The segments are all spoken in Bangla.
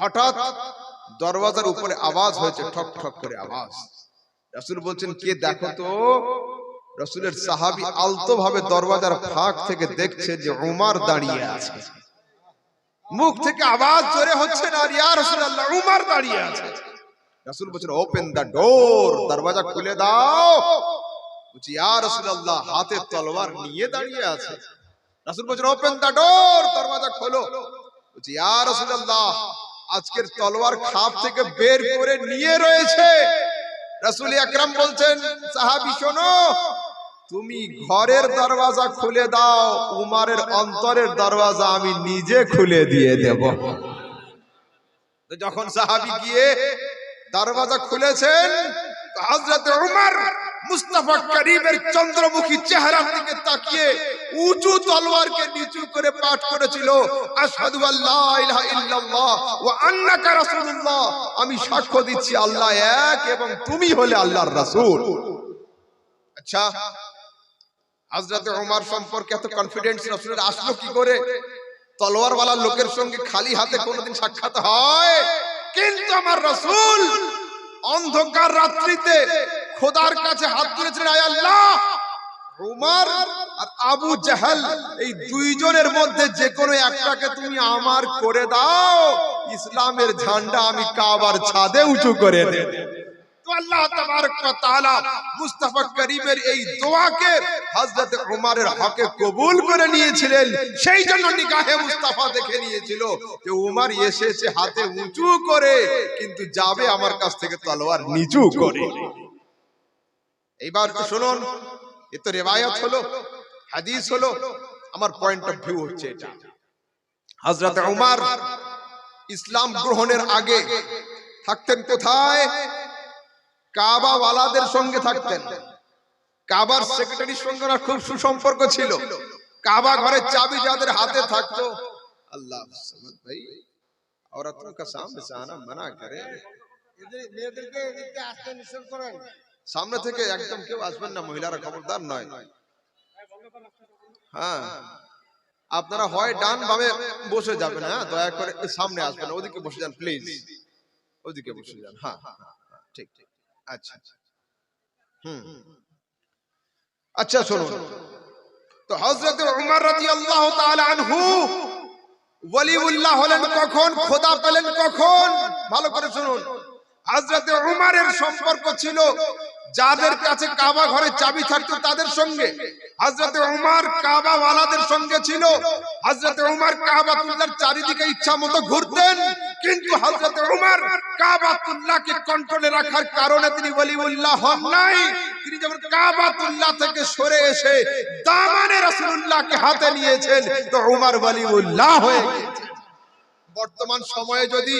হঠাৎ দরওয়াজার উপরে আওয়াজ হয়েছে, ঠক ঠক করে আওয়াজ। রাসূল বলছেন, কে দেখো তো? রসুলের সাহাবি আলতো ভাবে দরওয়াজার ফাঁক থেকে দেখছে যে উমার দাঁড়িয়ে আছে। মুখ থেকে আওয়াজ জোরে হচ্ছে না, আর ইয়া রাসূলুল্লাহ, উমার দাঁড়িয়ে আছে। রাসূল বলছেন, ওপেন দা ডোর, দরওয়াজা খুলে দাও। বলছি, ইয়া রাসূলুল্লাহ, হাতে তলোয়ার নিয়ে দাঁড়িয়ে আছে। রাসূল বলছেন, ওপেন দা ডোর, দরওয়াজা খোলো। বলছি, ইয়া রাসূলুল্লাহ আজকের তলোয়ার খাপ থেকে বের করে নিয়ে রয়েছে। রাসূল আকরাম বলছেন সাহাবি শোনো তুমি ঘরের দরওয়াজা খুলে দাও উমারের অন্তরের দরওয়াজা আমি নিজে খুলে দিয়ে দেব। যখন সাহাবি গিয়ে দরওয়াজা খুলেছেন তো হযরত উমর মুস্তাফা করিমের চন্দ্রমুখী চেহারার দিকে তাকিয়ে উঁচু তলোয়ারকে নিচু করে পাঠ করেছিল, আশহাদু আল্লা ইলাহা ইল্লাল্লাহ ওয়া আন্নাকা রাসূলুল্লাহ। আমি সাক্ষ্য দিচ্ছি, আল্লাহ এক এবং তুমি হলে আল্লাহর রাসূল। আচ্ছা হযরত ওমর সম্পর্কে এত কনফিডেন্স রাসূলের আসলো কি করে? তলোয়ারওয়ালা লোকের সঙ্গে খালি হাতে কোনোদিন সাক্ষাৎ হয়? কিন্তু আমার রাসূল অন্ধকার রাত্রিতে খোদার কাছে হাত তুলেছিলেন, আয় আল্লাহ। উমর আর আবু জাহাল, এই দুইজনের মধ্যে যে কোনো একটাকে তুমি আমার করে দাও। ইসলামের ঝান্ডা আমি কাবার ছাদে উঁচু করে দেব। মুস্তাফা করিমের এই হকে কবুল করে নিয়েছিলেন। সেই জন্য নিয়েছিল হাতে উঁচু করে, কিন্তু যাবে আমার কাছ থেকে তলোয়ার নিচু করে। এইবার শুনুন এ তো রেওয়ায়াত হলো হাদিস হলো আমার পয়েন্ট অফ ভিউ হচ্ছে এটা হযরত উমর ইসলাম গ্রহণের আগে থাকতেন কোথায় কাবা ওয়ালাদের সঙ্গে থাকতেন কাবার সেক্রেটারির সঙ্গে ওনার খুব সুসম্পর্ক ছিল কাবা ঘরের চাবি যাদের হাতে থাকতো আল্লাহ समझ भाई औरतों का सामने से आना मना करे এদের মেয়েদেরকে এদিকে আসতে নিষেধ করেন সামনে থেকে একদম কেউ আসবেন না মহিলারা খবরদার নয়। হ্যাঁ। আপনারা হয় ডান ভাবে বসে যাবেন হ্যাঁ? দয়া করে সামনে আসবেন ওদিকে বসে যান প্লিজ ওদিকে বসে যান হ্যাঁ হ্যাঁ, হ্যাঁ, ঠিক ঠিক আচ্ছা হুম। আচ্ছা শুনুন। তো হযরত উমর রাদিয়াল্লাহু তাআলা আনহু ওয়ালিউল্লাহ হলেন কখন? খোদা পেলেন কখন? ভালো করে শুনুন। হযরত উমরের সম্পর্ক ছিল যাদের কাছে কাবা ঘরে চাবি থাকতো তাদের সঙ্গে। হযরত উমর কাবা ওয়ালাদের সঙ্গে ছিল। হযরত উমর কাবাতুল্লাহর চারিদিকে ইচ্ছা মতো ঘুরতেন। কিন্তু হযরত উমর কাবাতুল্লাহকে কন্ট্রোলে রাখার কারণে তিনি ওয়ালিউল্লাহ হন নাই। তিনি যখন কাবা কাবাতুল্লাহ থেকে সরে এসে দামানে রাসূলুল্লাহকে হাতে নিয়েছেন, তো উমর ওয়ালিউল্লাহ হয়ে বর্তমান সময়ে যদি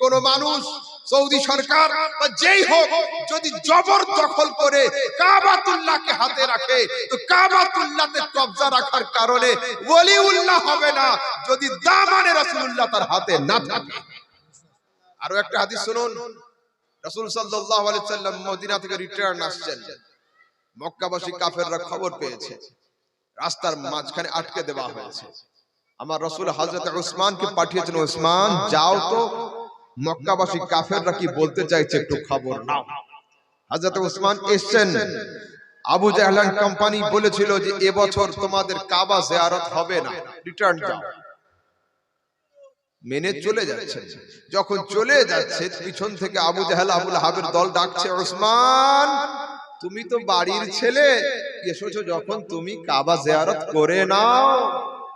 কোন মানুষ সৌদি সরকার বা যেই হোক, যদি জবর দখল করে কাবাতুল্লাহকে হাতে রাখে, তো কাবাতুল্লাহতে কবজা রাখার কারণে ওলিউল্লাহ হবে না, যদি দামানে রাসূলুল্লাহ তার হাতে না থাকে। আরও একটা হাদিস শুনুন। রাসূল সাল্লাল্লাহু আলাইহি সাল্লাম মদিনা থেকে রিটার্ন আসছেন। মক্কাবাসী কাফেররা খবর পেয়েছে। রাস্তার মাঝখানে আটকে দেওয়া হয়েছে। আমার রসুল হজরত উসমানকে পাঠিয়েছেন, উসমান, যাও তো মক্কাবাসী কাফেররা কি বলতে চাইছে একটু খবর নাও। হজরত উসমান এসছেন। আবু জাহলান কোম্পানি বলেছিল যে এবছর তোমাদের কাবা জিয়ারত হবে না। রিটার্ন যাও। মেনে চলে যাচ্ছে। যখন চলে যাচ্ছে পিছন থেকে আবু জাহেল আবুল হাবের দল ডাকছে ওসমান তুমি তো বাড়ির ছেলে। এসেছ যখন তুমি কাবা জিয়ারত করে নাও।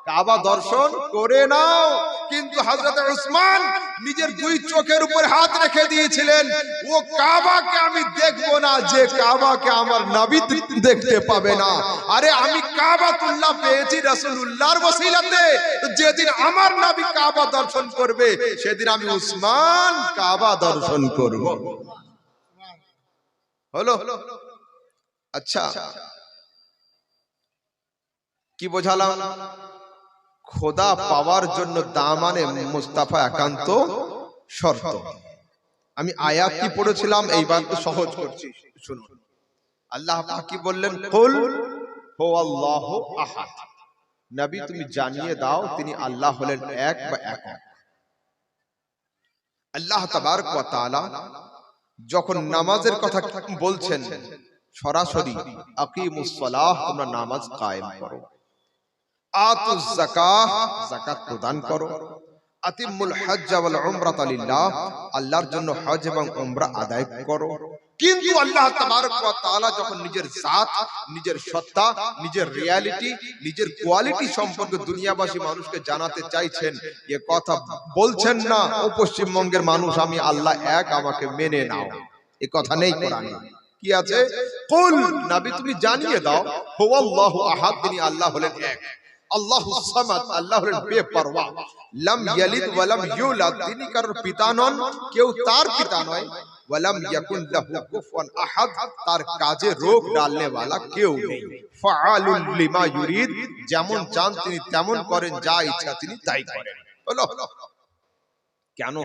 কাবা দর্শন করে নাও। কিন্তু হযরত উসমান নিজের দুই চোখের উপর হাত রেখে দিয়েছিলেন। ও কাবাকে আমি দেখব না, যে কাবাকে আমার নবী দেখতে পাবে না। আরে আমি কাবাতুল্লাহ পেয়েছি রাসূলুল্লাহর ওসিলাতে। যেদিন আমার নবী কাবা দর্শন করবে, সেদিন আমি উসমান কাবা দর্শন করব। হলো? আচ্ছা। কি বোঝালাম? খোদা পাওয়ার জন্য দামানে মুস্তাফা একান্ত শর্ত। আমি আয়াত কি পড়েছিলাম এইবার তো সহজ করছি, শুনুন। আল্লাহ কি বললেন, কুল হো আল্লাহ আহাদ। নবী তুমি জানিয়ে দাও, তিনি আল্লাহ হলেন এক বা একক। আল্লাহ তাবারক ওয়া তাআলা যখন নামাজের কথা বলছেন, সরাসরি আকিমুস সালাহ, তোমরা নামাজ কায়েম করো। যাকাহ, যাকাত প্রদান করো। আতিমুল ওয়াল আল্লাহর জন্য হজ এবং উমরা আদায় করো। কিন্তু আল্লাহ তাবারক ওয়া তাআলা যখন নিজের জাত, নিজের সত্তা, নিজের রিয়ালিটি, নিজের কোয়ালিটি সম্পর্কে দুনিয়াবাসী মানুষকে জানাতে চাইছেন, এ কথা বলছেন না ও পশ্চিমবঙ্গের মানুষ, আমি আল্লাহ এক, আমাকে মেনে নাও। এ কথা নেই কোরআনে। কি আছে? কুল, নবী তুমি জানিয়ে দাও, হুয়াল্লাহু আহাদ, তিনি আল্লাহ হলেন এক। আল্লাহু সামাদ আল্লাহ বেপরোয়া। লাম ইয়ালিদ ওয়া লাম ইউলাদ। তিনি কারোর পিতা নন কেউ তার পিতা নয়। ওয়ালাম ইয়াকুন লাহু কুফুয়ান আহাদ। তার কাজে রোগ ডালনে वाला কেউ নেই। ফাআলুল লিমা ইউরিদ। যেমন চান তিনি তেমন করেন যা ইচ্ছা তিনি তাই করেন। কেন?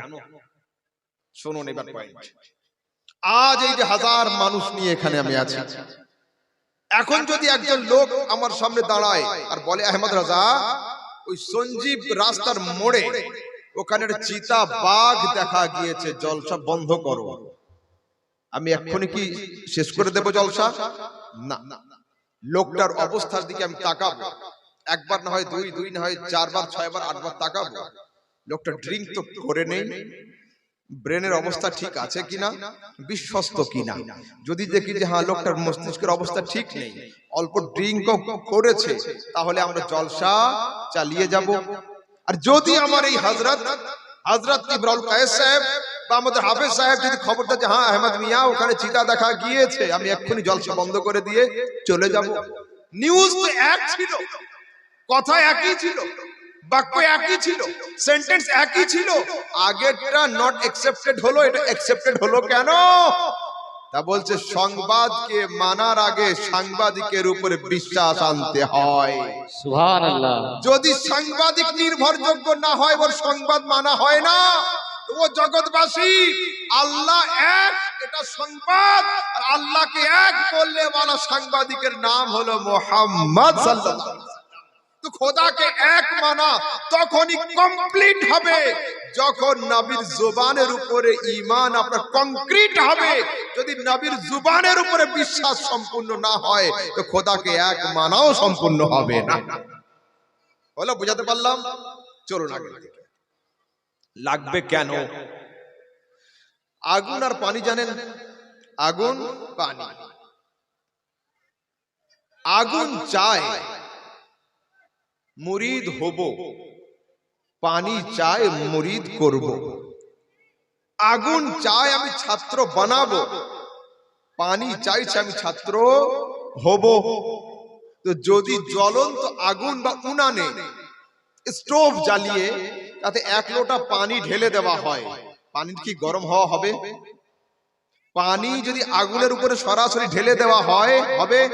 শুনুন এবার পয়েন্ট আজ এই যে হাজার মানুষ নিয়ে এখানে আমি আছি এখন যদি একজন লোক আমার সামনে দাঁড়ায় আর বলে আহমদ রাজা ওই সঞ্জীব রাস্তার মোড়ে ওখানে চিতা বাঘ দেখা গিয়েছে জলসা বন্ধ করো। আমি এক্ষুনি কি শেষ করে দেব জলসা? না। লোকটার অবস্থার দিকে আমি তাকাবো। একবার না হয় দুই দুই না হয় চারবার ছয়বার আটবার তাকাবো। লোকটা ড্রিঙ্ক তো করে নেই। ব্রেনের অবস্থা ঠিক আছে কিনা বিশ্বস্ত কিনা। যদি দেখি যে হ্যাঁ লোকটার মস্তিষ্কের অবস্থা ঠিক নেই অল্প ড্রিঙ্ক করেছে তাহলে আমরা জলসা চালিয়ে যাব। আর যদি আমার এই হজরত হজরত ইব্রাহুল কায়েস সাহেব বা আমাদের হাফেজ সাহেব যদি খবর দেয় যে হ্যাঁ আহমদ মিয়া ওখানে চিতা দেখা গিয়েছে আমি এক্ষুনি জলসা বন্ধ করে দিয়ে চলে যাব। নিউজ তো এক ছিল। কথা একই ছিল। বাক্য একই ছিল সেন্টেন্স একই ছিল। আগেরটা নট একসেপ্টেড হলো এটা একসেপ্টেড হলো কেন? তা বলছে সংবাদকে মানার আগে সাংবাদিকের উপরে বিশ্বাস আনতে হয়। যদি সাংবাদিক নির্ভরযোগ্য না হয় ওর সংবাদ মানা হয় না। ও জগৎবাসী আল্লাহ এক এটা সংবাদ আর আল্লাহকে এক বললে মানা সাংবাদিকের নাম হলো মোহাম্মদ সাল্লাল্লাহু খোদাকে এক মানা তখনই কমপ্লিট হবে। যখন নবীর জুবানের উপরে ঈমান আপনার কংক্রিট হবে, যদি নবীর জুবানের উপরে বিশ্বাস সম্পূর্ণ না হয়, তো খোদাকে এক মানাও সম্পূর্ণ হবে না। হলো, বুঝাতে পারলাম? চলুন আগে লাগবে কেন? আগুন আর পানি জানেন? আগুন, পানি। আগুন চায় মুরিদ হব। পানি চায় মুরিদ করব। আগুন চায় আমি ছাত্র বানাবো। পানি চাইছে আমি ছাত্র হব। তো যদি জ্বলন্ত আগুন বা উনানে স্টোভ জ্বালিয়ে তাতে এক লোটা পানি ঢেলে দেওয়া হয়। পানি কি গরম হওয়া হবে? পানি যদি আগুনের উপরে সরাসরি ঢেলে দেওয়া হয় হবে?